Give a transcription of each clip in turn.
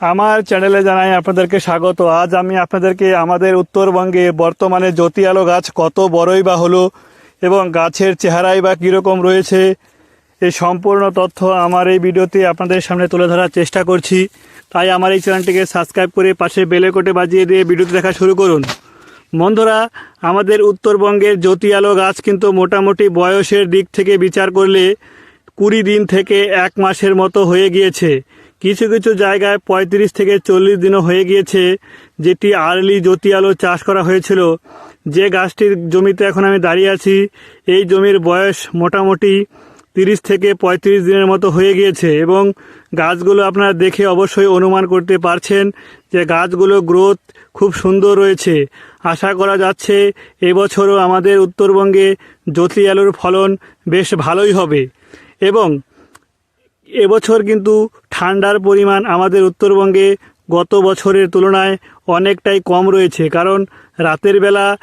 আমার চ্যানেলে জানাই আপনাদেরকে স্বাগত। আজ আমি আপনাদেরকে আমাদের উত্তরবঙ্গে বর্তমানে জ্যোতি আলো গাছ কত বড়ই বা হলো এবং গাছের চেহারাই বা কীরকম রয়েছে, এই সম্পূর্ণ তথ্য আমার এই ভিডিওতে আপনাদের সামনে তুলে ধরার চেষ্টা করছি। তাই আমার এই চ্যানেলটিকে সাবস্ক্রাইব করে পাশে বেলে কোটে বাজিয়ে দিয়ে ভিডিওটি দেখা শুরু করুন। বন্ধুরা, আমাদের উত্তরবঙ্গের জ্যোতি আলো গাছ কিন্তু মোটামুটি বয়সের দিক থেকে বিচার করলে কুড়ি দিন থেকে এক মাসের মতো হয়ে গিয়েছে। কিছু কিছু জায়গায় পঁয়ত্রিশ থেকে চল্লিশ দিনও হয়ে গিয়েছে যেটি আর্লি জ্যোতি আলো চাষ করা হয়েছিল। যে গাছটির জমিতে এখন আমি দাঁড়িয়ে আছি, এই জমির বয়স মোটামুটি তিরিশ থেকে পঁয়ত্রিশ দিনের মতো হয়ে গিয়েছে এবং গাছগুলো আপনারা দেখে অবশ্যই অনুমান করতে পারছেন যে গাছগুলো গ্রোথ খুব সুন্দর রয়েছে। আশা করা যাচ্ছে এবছরও আমাদের উত্তরবঙ্গে জ্যোতি আলুর ফলন বেশ ভালোই হবে এবং এবছর কিন্তু ঠান্ডার পরিমাণ আমাদের উত্তরবঙ্গে গত বছরের তুলনায় অনেকটাই কম রয়েছে। কারণ রাতের বেলা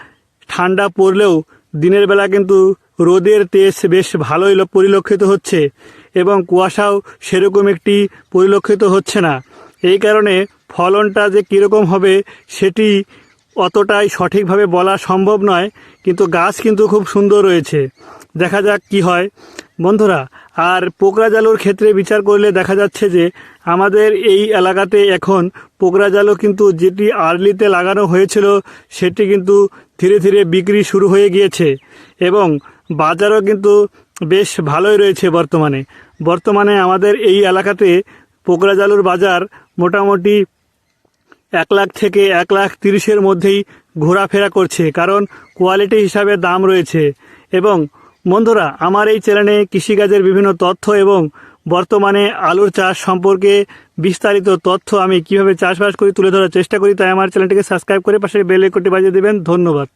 ঠান্ডা পড়লেও দিনের বেলা কিন্তু রোদের তেজ বেশ ভালোই পরিলক্ষিত হচ্ছে এবং কুয়াশাও সেরকম একটি পরিলক্ষিত হচ্ছে না। এই কারণে ফলনটা যে কীরকম হবে সেটি অতটাই সঠিকভাবে বলা সম্ভব নয়, কিন্তু গাছ কিন্তু খুব সুন্দর রয়েছে। দেখা যাক কি হয়। বন্ধুরা, আর পোকরা জালুর ক্ষেত্রে বিচার করলে দেখা যাচ্ছে যে আমাদের এই এলাকাতে এখন পোকরা জালও কিন্তু যেটি আর্লিতে লাগানো হয়েছিল, সেটি কিন্তু ধীরে ধীরে বিক্রি শুরু হয়ে গিয়েছে এবং বাজারও কিন্তু বেশ ভালোই রয়েছে বর্তমানে। বর্তমানে আমাদের এই এলাকাতে পোকরা জালুর বাজার মোটামুটি এক লাখ থেকে এক লাখ তিরিশের মধ্যেই ঘোরাফেরা করছে, কারণ কোয়ালিটি হিসাবে দাম রয়েছে। এবং বন্ধুরা, আমার এই চ্যানেলে কৃষিকাজের বিভিন্ন তথ্য এবং বর্তমানে আলুর চাষ সম্পর্কে বিস্তারিত তথ্য আমি কীভাবে চাষবাস করি তুলে ধরার চেষ্টা করি, তাই আমার চ্যানেলটিকে সাবস্ক্রাইব করে পাশে বেলে কোটি বাজিয়ে দেবেন। ধন্যবাদ।